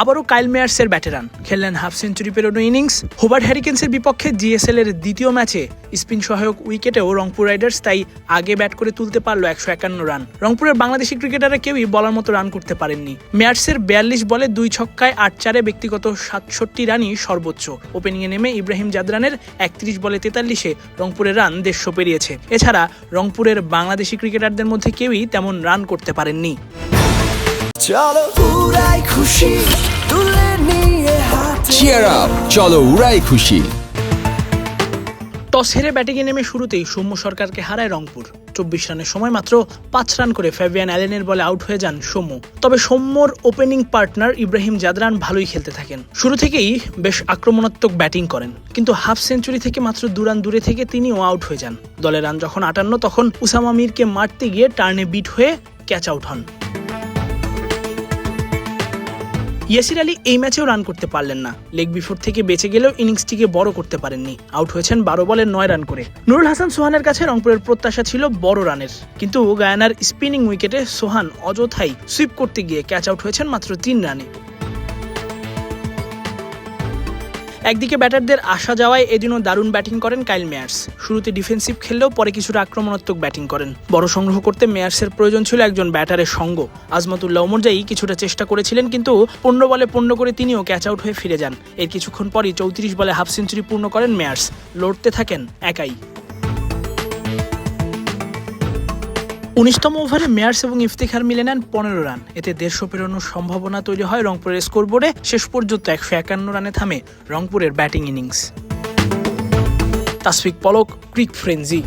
আবারও কাইল মেয়ার্সের ব্যাটে রান খেললেন হাফ সেঞ্চুরি পেরোনো ইনিংস। হোবার্ট হ্যারিকেন্সের বিপক্ষে জিএসএল এর দ্বিতীয় ম্যাচে স্পিন সহায়ক উইকেটেও রংপুর রাইডার্স তাই আগে ব্যাট করে তুলতে পারল একশো একান্ন রান। রংপুরের বাংলাদেশি ক্রিকেটাররা কেউই বলার মতো রান করতে পারেননি। মেয়ার্সের বিয়াল্লিশ বলে দুই ছক্কায় আট চারে ব্যক্তিগত সাতষট্টি রানই সর্বোচ্চ। ওপেনিংয়ে নেমে ইব্রাহিম জাদরানের একত্রিশ বলে তেতাল্লিশে রংপুরের রান দেড়শো পেরিয়েছে। এছাড়া রংপুরের বাংলাদেশি ক্রিকেটারদের মধ্যে কেউই তেমন রান করতে পারেননি। চলো উড়াই খুশি তুলে নিয়ে হাতে চিয়ার আপ চলো উড়াই খুশি। টস হেরে ব্যাটিংয়ে নেমে শুরুতেই সৌম্য সরকারকে হারায় রংপুর। চব্বিশ রানের সময় মাত্র পাঁচ রান করে ফ্যাভিয়ান অ্যালেনের বলে আউট হয়ে যান সৌম্য। তবে সৌম্যর ওপেনিং পার্টনার ইব্রাহিম জাদরান ভালোই খেলতে থাকেন। শুরু থেকেই বেশ আক্রমণাত্মক ব্যাটিং করেন কিন্তু হাফ সেঞ্চুরি থেকে মাত্র দু রান দূরে থেকে তিনিও আউট হয়ে যান। দলের রান যখন আটান্ন তখন উসামা মিরকে মারতে গিয়ে টার্নে বিট হয়ে ক্যাচ আউট হন। ইয়াসির আলী এই ম্যাচেও রান করতে পারলেন না। লেগ বিফোর থেকে বেঁচে গেলেও ইনিংসটিকে বড় করতে পারেননি। আউট হয়েছেন বারো বলে নয় রান করে। নুরুল হাসান সোহানের কাছে রংপুরের প্রত্যাশা ছিল বড় রানের। কিন্তু গায়ানার স্পিনিং উইকেটে সোহান অযথাই সুইপ করতে গিয়ে ক্যাচ আউট হয়েছেন মাত্র তিন রানে। একদিকে ব্যাটারদের আসা যাওয়ায় এদিনও দারুণ ব্যাটিং করেন কাইল মেয়ার্স। শুরুতে ডিফেন্সিভ খেললেও পরে কিছুটা আক্রমণাত্মক ব্যাটিং করেন। বড় সংগ্রহ করতে মেয়ার্সের প্রয়োজন ছিল একজন ব্যাটারের সঙ্গ। আজমতুল্লাহ ওমরজাই কিছুটা চেষ্টা করেছিলেন কিন্তু পণ্য বলে পণ্য করে তিনিও ক্যাচ আউট হয়ে ফিরে যান। এর কিছুক্ষণ পরই চৌত্রিশ বলে হাফ সেঞ্চুরি পূর্ণ করেন মেয়ার্স। লড়তে থাকেন একাই। উনিশতম ওভারে মেয়ার্স এবং ইফতিখার মিলে নেন পনেরো রান। এতে দেড়শো পেরোনোর সম্ভাবনা তৈরি হয় রংপুরের স্কোরবোর্ডে। শেষ পর্যন্ত একশো একান্ন রানে থামে রংপুরের ব্যাটিং ইনিংস। তাসফিক পলক, ক্রিক ফ্রেঞ্জি